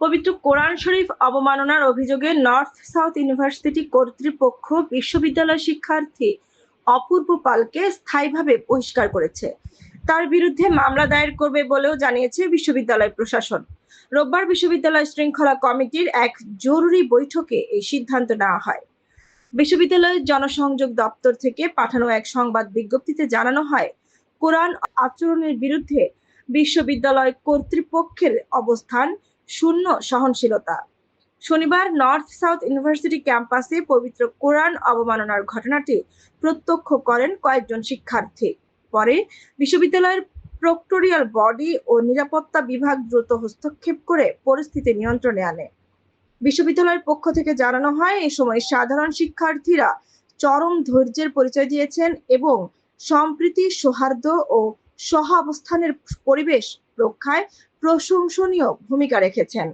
পবিত্র কোরআন শরীফ অবমাননার অভিযোগে নর্থ সাউথ ইউনিভার্সিটি কর্তৃপক্ষ বিশ্ববিদ্যালয় শিক্ষার্থী অপূর্ব পালকে স্থায়ীভাবে বহিষ্কার করেছে। তার বিরুদ্ধে মামলা দায়ের করবে বলেও জানিয়েছে বিশ্ববিদ্যালয় প্রশাসন। রোববার বিশ্ববিদ্যালয় শৃঙ্খলা কমিটির এক জরুরি বৈঠকে এই সিদ্ধান্ত নেওয়া হয়। বিশ্ববিদ্যালয়ের জনসংযোগ দপ্তর থেকে পাঠানো এক সংবাদ বিজ্ঞপ্তিতে জানানো হয়, কোরআন আচরণের বিরুদ্ধে বিশ্ববিদ্যালয় কর্তৃপক্ষের অবস্থান শূন্য সহনশীলতা। শনিবার নর্থ সাউথ ইউনিভার্সিটি ক্যাম্পাসে পবিত্র কোরআন অবমাননার ঘটনাটি প্রত্যক্ষ করেন কয়েকজন শিক্ষার্থী। পরে বিশ্ববিদ্যালয়ের প্রক্টোরিয়াল বডি ও নিরাপত্তা বিভাগ দ্রুত হস্তক্ষেপ করে পরিস্থিতি নিয়ন্ত্রণে আনে। বিশ্ববিদ্যালয়ের পক্ষ থেকে জানানো হয় এই সময় সাধারণ শিক্ষার্থীরা চরম ধৈর্যের পরিচয় দিয়েছেন এবং সম্প্রীতি, সৌহার্দ্য ও সহাবস্থানের পরিবেশ রক্ষায় প্রশংসনীয় ভূমিকা রেখেছেন।